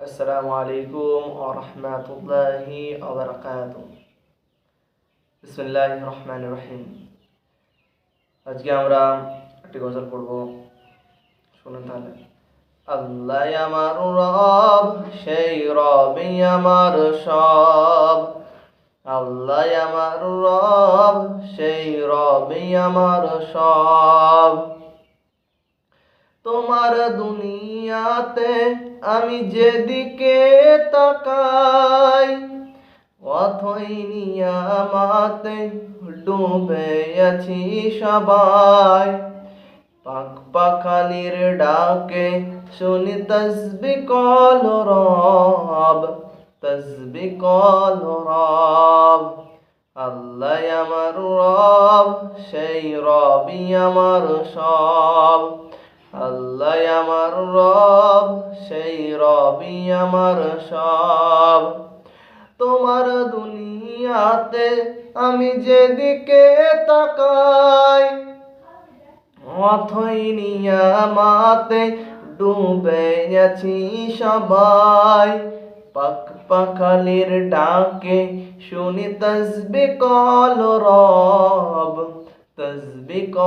আসসালামু আলাইকুম ওয়া রাহমাতুল্লাহি ওয়া বারাকাতুহু। বিসমিল্লাহির রহমানির রহিম। আজকে আমরা একটি গজল পড়ব। শুনুন তাহলে। আল্লাহ আমার রব, সেই রবই আমার সব। আল্লাহ আমার রব, সেই রবই আমার সব। তোমার দুনিয়াতে আমি যেদিকে তাকাই, অথই নিয়ামাতে ডুবে আছি সবাই। পাক পাখালির ডাকে শুনি তসবি কল রব, তসবি কল রব। আল্লাহ আমার রব, সেই রবি আমার সব। আল্লাহ আমার রব, সেই রবি আমার সব। তোমার দুনিয়াতে আমি যেদিকে তাকাই, অথই নিয়ামাতে ডুবে আছি সবাই। পাক পাখালির ডাকে শুনি তসবি কল রব।